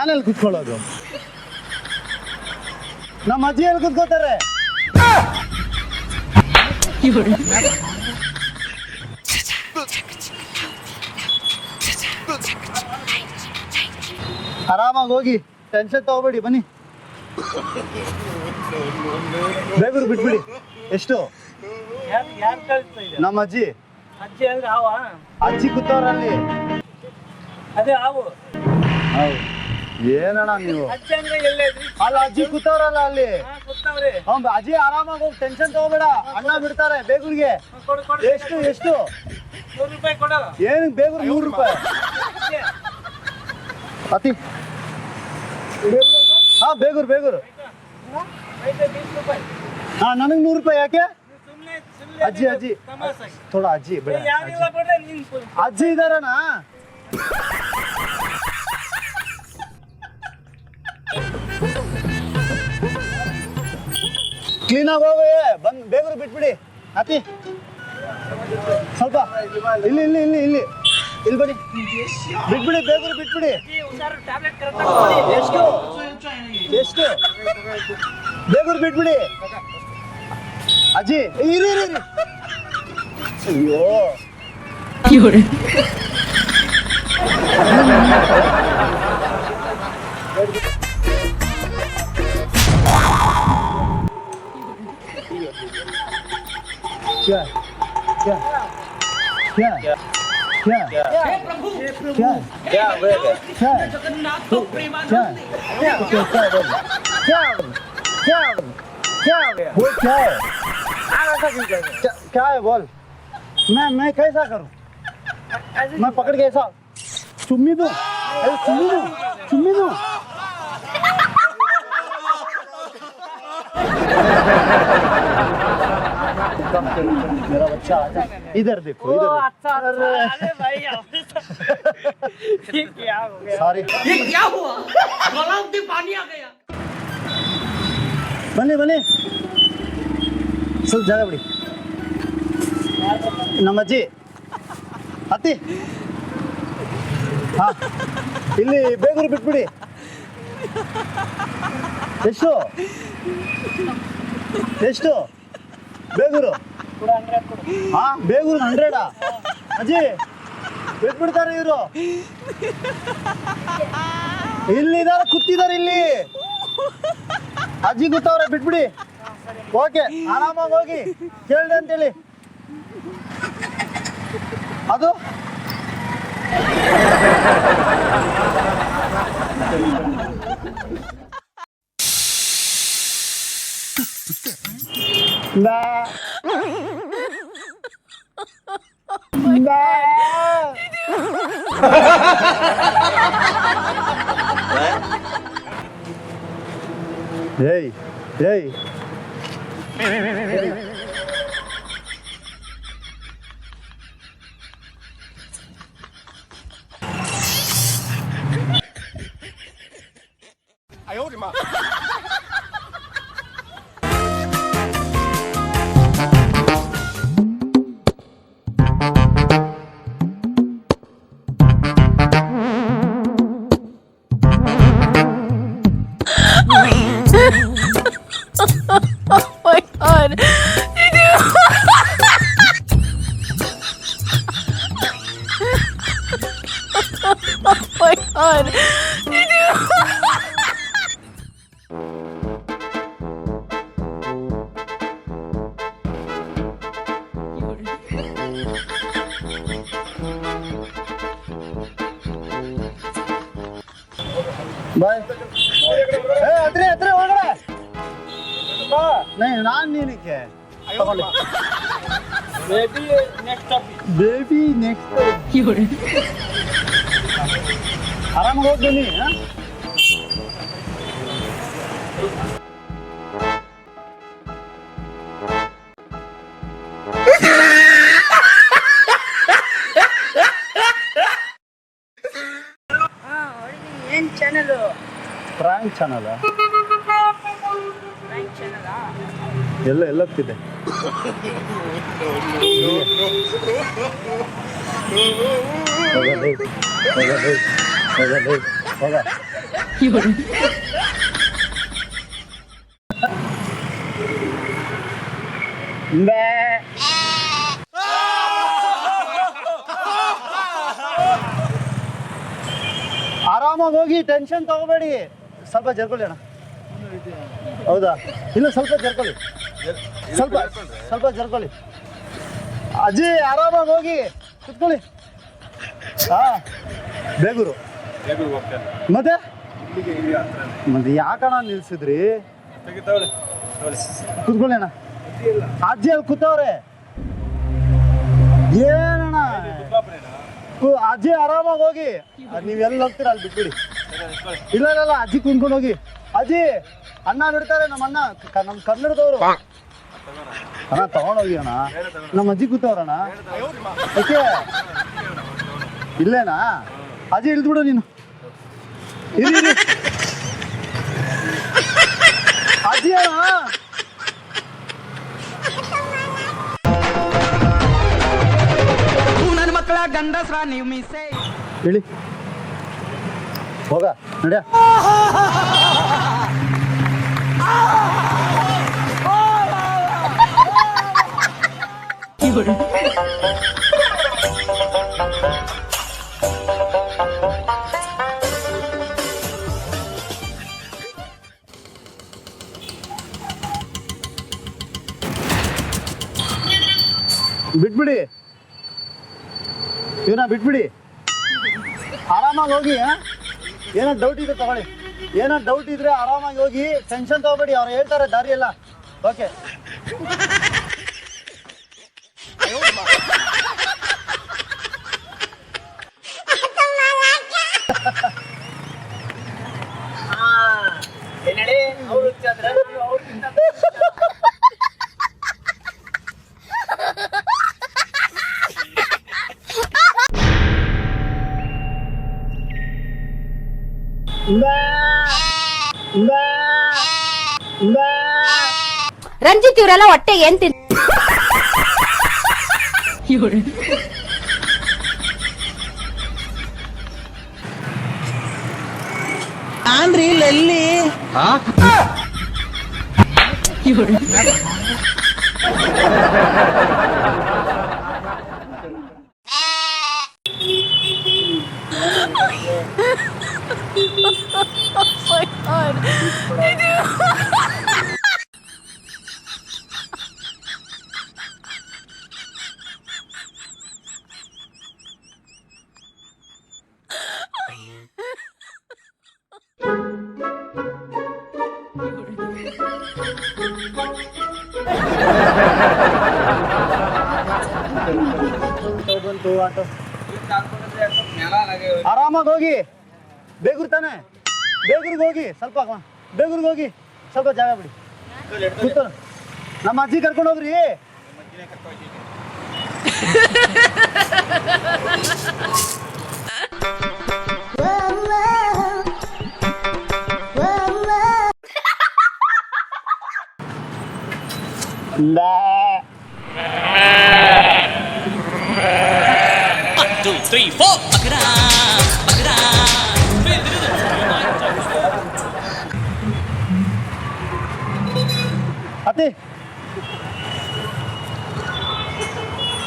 ನಾನೆಲ್ಲಿ ಕುತ್ಕೊಳ್ಳೋದು? ನಮ್ಮ ಅಜ್ಜಿ ಎಲ್ಲಿ ಕುತ್ಕೋತಾರೆ? ಆರಾಮಾಗಿ ಹೋಗಿ ಟೆನ್ಷನ್ ತಗೋಬೇಡಿ ಬನ್ನಿ. ಬೇಗರು ಬಿಟ್ಬಿಡಿ. ಎಷ್ಟು? ನಮ್ಮ ಅಜ್ಜಿ. ಅಜ್ಜಿ ಅಂದ್ರೆ ಅಜ್ಜಿ ಕೂತವ್ರಲ್ಲಿ ಅದೇ ಹಾವು. ಏನಣ್ಣ ನೀವು? ಅಲ್ಲ ಅಜ್ಜಿ ಕೂತವ್ರಲ್ಲ ಅಲ್ಲಿ. ಅವ್ನ್ ಅಜ್ಜಿ ಆರಾಮಾಗಿ ಹೋಗಿ ಟೆನ್ಷನ್ ತಗೋಬೇಡ. ಅಣ್ಣ ಬಿಡ್ತಾರೆ ಬೇಗೂರಿಗೆ. ಎಷ್ಟು ಎಷ್ಟು? ಏನ್ ಬೇಗೂರು ನೂರು ರೂಪಾಯಿ. ಅತಿ. ಹಾ ಬೇಗೂರು ಬೇಗೂರು. ಹಾ ನನಗೆ ನೂರು ರೂಪಾಯಿ ಯಾಕೆ? ಅಜ್ಜಿ, ಅಜ್ಜಿ. ಥೋಡ ಅಜ್ಜಿ. ಅಜ್ಜಿ ಇದಾರಣ್ಣ. ಕ್ಲೀನಾಗಿ ಹೋಗಿ ಬಂದು ಬೇಗರು ಬಿಟ್ಬಿಡಿ. ಅತಿ ಸ್ವಲ್ಪ. ಇಲ್ಲಿ ಇಲ್ಲಿ ಇಲ್ಲಿ ಇಲ್ಲಿ. ಇಲ್ಲಿ ಬನ್ನಿ. ಬಿಟ್ಬಿಡಿ, ಬೇಗರು ಬಿಟ್ಬಿಡಿ. ಎಷ್ಟು? ಎಷ್ಟು? ಬೇಗರು ಬಿಟ್ಬಿಡಿ. ಅಜ್ಜಿ ಇರಿ ಇರಿ ಅಯ್ಯೋ. Thank. क्या क्या क्या क्या क्या क्या क्या क्या क्या क्या क्या क्या वो क्या है क्या क्या है बोल मैं मैं कैसा करूँ मैं पकड़ के ऐसा चुम्मी दूँ अरे चुम्मी दूँ चुम्मी दूँ मेरा बच्चा आजा इधर देखो इधर अच्छा अच्छा अरे भाई ये क्या हो गया सॉरी ये क्या हुआ गला में पानी आ गया ಬನ್ನಿ ಬನ್ನಿ ಸ್ವಲ್ಪ ಜಾಗ ಬಿಡಿ ನಮ್ಮ ಅಜ್ಜಿ ಹತ್ತಿ ಹಾ ಇಲ್ಲಿ ಬೇಗೂರು ಬಿಟ್ಬಿಡಿ ಎಷ್ಟು ಎಷ್ಟು ಬೇಗೂರು. ಹಾ ಬೇಗೂರು ಹಂಡ್ರೆಡಾ ಅಜ್ಜಿ ಬಿಟ್ಬಿಡ್ತಾರೆ ಇವರು. ಇಲ್ಲಿದಾರ ಕೂತಿದ್ದಾರೆ ಇಲ್ಲಿ. ಅಜ್ಜಿ ಗೊತ್ತವ್ರೆ ಬಿಟ್ಬಿಡಿ. ಓಕೆ ಆರಾಮಾಗಿ ಹೋಗಿ. ಕೇಳಿದೆ ಅಂತೇಳಿ. ಅದು? Ba. Ba. Gì? Gì? Ai ôi mà ಬಾಯ್. ಏ ಅದ್ರಿ ಅದ್ರಿ ಒಳಗಡೆ. ಬಾ. ನೈ ನಾನು ನೀನಕ್ಕೆ ತಗೊಳ್ಳಿ baby next topic baby next ಆರಾಮಾಗಿ ಹೋಗಿ ಬನ್ನಿ ಹಾ? ಚಾನಲ್? ಎಲ್ಲ ಎಲ್ಲತ್ತಿದೆ. ಆರಾಮಾಗಿ ಹೋಗಿ ಟೆನ್ಷನ್ ತಗೋಬೇಡಿ. ಸ್ವಲ್ಪ ಜರ್ಕೊಳ್ಳಿ ಅಣ್ಣ. ಹೌದಾ? ಇಲ್ಲ ಸ್ವಲ್ಪ ಜರ್ಕೊಳ್ಳಿ. ಸ್ವಲ್ಪ ಸ್ವಲ್ಪ ಜರ್ಕೊಳ್ಳಿ. ಅಜ್ಜಿ, ಆರಾಮಾಗಿ ಹೋಗಿ ಕುತ್ಕೊಳ್ಳಿ. ಹಾ, ಬೇಗೂರು. ಮತ್ತೆ? ಮತ್ತೆ ಯಾಕಣ್ಣ ನಿಲ್ಸಿದ್ರಿ? ಕುತ್ಕೊಳ್ಳಿ ಅಣ್ಣ. ಅಜ್ಜಿ ಅಲ್ಲಿ ಕೂತವ್ರೆ. ಏನಣ್ಣ? ಅಜ್ಜಿ ಆರಾಮಾಗಿ ಹೋಗಿ. ನೀವೆಲ್ಲ ಹೋಗ್ತೀರಾ ಅಲ್ಲಿ ಬಿಟ್ಬಿಡಿ. ಇಲ್ಲ ಇಲ್ಲ ಇಲ್ಲ ಅಜ್ಜಿ ಕುಂದ್ಕೊಂಡು ಹೋಗಿ. ಅಜ್ಜಿ ಅಣ್ಣ ಬಿಡ್ತಾರೆ ನಮ್ಮ ಅಣ್ಣ ಕ- ನಮ್ಮ ಕನ್ನಡದವರು. ಅಣ್ಣ ತಗೊಂಡೋಗಿ ಅಣ್ಣ. ನಮ್ಮ ಅಜ್ಜಿ ಕೂತವ್ರಣ್ಣ ಓಕೆ. ಇಲ್ಲೇನಾ? ಅಜ್ಜಿ ಇಳ್ದ್ಬಿಡು ನೀನು. ಇರಿ ಇರಿ. ಅಜ್ಜಿ ಅಣ್ಣ. ನನ್ನ ಮಕ್ಕಳ ಗಂಡಸ್ರ ನೀವು ಮೀಸೆ. ಹೇಳಿ. ಹೋಗ ನಡ್ಯ. ಬಿಟ್ಬಿಡಿ. ಇವನ ಬಿಟ್ಬಿಡಿ. ಆರಾಮಾಗಿ ಹೋಗಿ? ಏನೋ ಡೌಟ್ ಇದ್ರೆ ತಗೊಳ್ಳಿ. ಏನೋ ಡೌಟ್ ಇದ್ರೆ ಆರಾಮಾಗಿ ಹೋಗಿ ಟೆನ್ಷನ್ ತಗೋಬೇಡಿ, ಅವ್ರು ಹೇಳ್ತಾರೆ ದಾರಿ ಎಲ್ಲ ಓಕೆ ನಡೆ ಅವ್ರು ಚಂದ್ರ ಅವ್ರು ರಂಜಿತ್ ಇವರೆಲ್ಲ ಹೊಟ್ಟೆಗೆ ಏನ್ ತಿನ್ ಅಂದ್ರಿ ಎಲ್ಲಿ ಆರಾಮಾಗಿ ಹೋಗಿ. ಬೇಗರು ತಾನೆ? ಬೇಗೂರಿಗೆ ಹೋಗಿ. ಸ್ವಲ್ಪ ಬೇಗೂರಿಗೆ ಹೋಗಿ. ಸ್ವಲ್ಪ ಜಾಗ ಬಿಡಿ. ನಮ್ಮ ಅಜ್ಜಿ ಕರ್ಕೊಂಡು ಹೋಗ್ರಿ. ಲಾ. ಅತಿ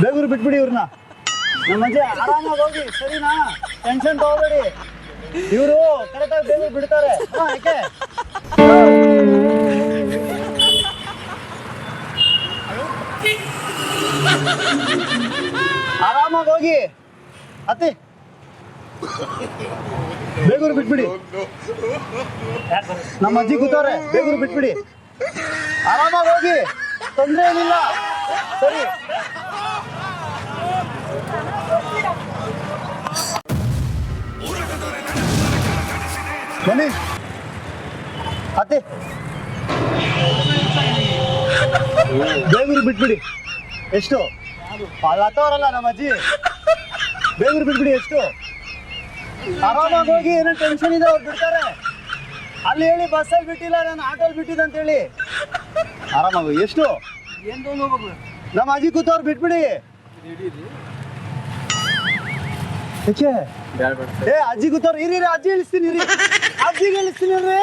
ಬೇಗೂರು ಬಿಟ್ಬಿಡಿ ಇವ್ರನ್ನ ನಮ್ಮ ಅಜ್ಜಿ ಆರಾಮಾಗಿ ಹೋಗಿ ಸರಿನಾ ಟೆನ್ಷನ್ ತಗೋಬೇಡಿ ಇವರು ಕರೆಕ್ಟಾಗಿ ಬೇಗೂರು ಬಿಡ್ತಾರೆ ಹಾ ಯಾಕೆ ಆರಾಮಾಗಿ ಹೋಗಿ. ಅತಿ ಬೇಗೂರು ಬಿಟ್ಬಿಡಿ. ನಮ್ಮ ಅಜ್ಜಿ ಕೂತವ್ರೆ, ಬೇಗೂರು ಬಿಟ್ಬಿಡಿ. ಆರಾಮಾಗಿ ಹೋಗಿ. ತೊಂದರೆ ಏನಿಲ್ಲ. ಸರಿ. ಬನ್ನಿ. ಅತ್ತೆ. ಬೇಗೂರು ಬಿಟ್ಬಿಡಿ. ಎಷ್ಟು? ಅಲ್ಲ ನಮ್ಮ ಅಜ್ಜಿ. ಬೇಗರು ಬಿಡ್ಬಿಡಿ ಎಷ್ಟು? ಆರಾಮಾಗಿ ಹೋಗಿ ಏನೋ ಟೆನ್ಷನ್ ಇದೆ ಅವ್ರು ಬಿಡ್ತಾರೆ. ಅಲ್ಲಿ ಹೇಳಿ ಬಸ್ಸಲ್ಲಿ ಬಿಟ್ಟಿಲ್ಲ ನಾನು ಆಟೋಲ್ಲಿ ಬಿಟ್ಟಿದ್ದೆ ಅಂತ ಹೇಳಿ. ಆರಾಮಾಗಿ. ಎಷ್ಟು? ನಮ್ಮ ಅಜ್ಜಿ ಕೂತವ್ರು ಬಿಟ್ಬಿಡಿ. ಏ ಅಜ್ಜಿ ಕೂತವ್ರು ಇರಿ ಅಜ್ಜಿ ಇಳಿಸ್ತೀನಿ ಇರಿ. ಅಜ್ಜಿಗೆ ಇಳಿಸ್ತೀನಿ ಇರಿ